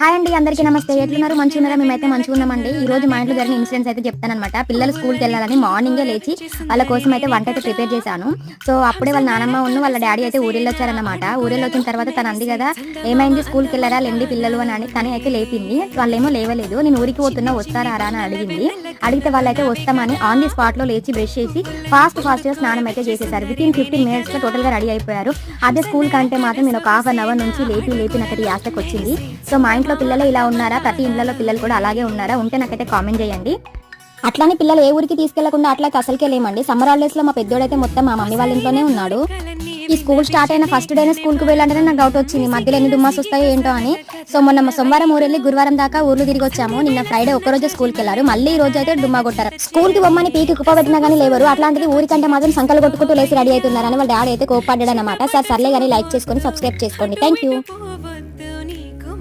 Hi అండి అందరికీ నమస్తే. ఎట్లున్నారు? మంచిగా ఉన్నారా మేమైతే మంచిగా ఉన్నామండి ఈ రోజు మా ఇంట్లో జరిగిన ఇన్సిడెంట్స్ అయితే చెప్తానమాట పిల్లలు స్కూల్కి వెళ్ళాలని మార్నింగే లేచి వాళ్ళ కోసం అయితే వంట అయితే ప్రిపేర్ చేశాను. సో అప్పుడే వాళ్ళ నానమ్మ ఉన్న వాళ్ళ డాడీ అయితే ఊరిలో వచ్చారనమాట ఊరిలో వచ్చిన తర్వాత తను అంది కదా ఏమైంది? స్కూల్కి వెళ్ళారా? లేండి పిల్లలు అని అని తనే అయితే లేపింది. వాళ్ళేమో లేవలేదు. నేను ఊరికి పోతున్నా వస్తారా రా అని అడిగింది. అడిగితే వాళ్ళైతే వస్తామని ఆన్ ది స్పాట్లో లేచి బ్రష్ చేసి ఫాస్ట్ ఫాస్ట్గా స్నానం అయితే చేసేసారు విత్ ఇన్ ఫిఫ్టీన్ మినిట్స్ టోటల్గా టోటల్గా రెడీ అయిపోయారు. అదే స్కూల్ కంటే మాత్రం నేను ఒక హాఫ్ అన్ అవర్ నుంచి లేపి లేపి నాకు యాస్టకి వచ్చింది. సో మా ఇంట్లో పిల్లలు ఇలా ఉన్నారా? ప్రతి ఇంట్లో పిల్లలు కూడా అలాగే ఉన్నారా? ఉంటే నాకైతే కామెంట్ చేయండి. అట్లానే పిల్లలు ఏ ఊరికి తీసుకెళ్ళకుండా అట్లా అసలుకే లేమండి. సమ్మర్ హాలిడేస్లో మా పెద్దోడైతే మొత్తం మా మమ్మీ వాళ్ళ ఇంట్లోనే ఉన్నాడు. ఈ స్కూల్ స్టార్ట్ అయిన ఫస్ట్ డేనే స్కూల్కి నాకు డౌట్ వచ్చింది. మధ్యలో ఎన్ని దుమ్మాస్ వస్తాయో ఏంటో అని. సో మొన్న సోమవారం సోమవారం ఊరెళ్ళి గురువారం దాకా ఊర్లు తిరిగి వచ్చాము. నిన్న ఫ్రైడే ఒక్క స్కూల్కి స్కూల్కి వెళ్ళారు. మళ్ళీ ఈ రోజు అయితే డుమ్మా కొట్టారు. స్కూల్కి బొమ్మని పీకి కుప్పబెట్టినా కానీ లేవరు. అట్లాంటిది ఊరికంటే మాత్రం సంకలు కొట్టుకుంటూ లేసి రెడీ అవుతున్నారని వాళ్ళ డాడీ అయితే కోపాడ్డాడు అనమాట సార్ సర్లే కానీ లైక్ చేసుకొని సబ్స్క్రైబ్ చేసుకోండి. Thank you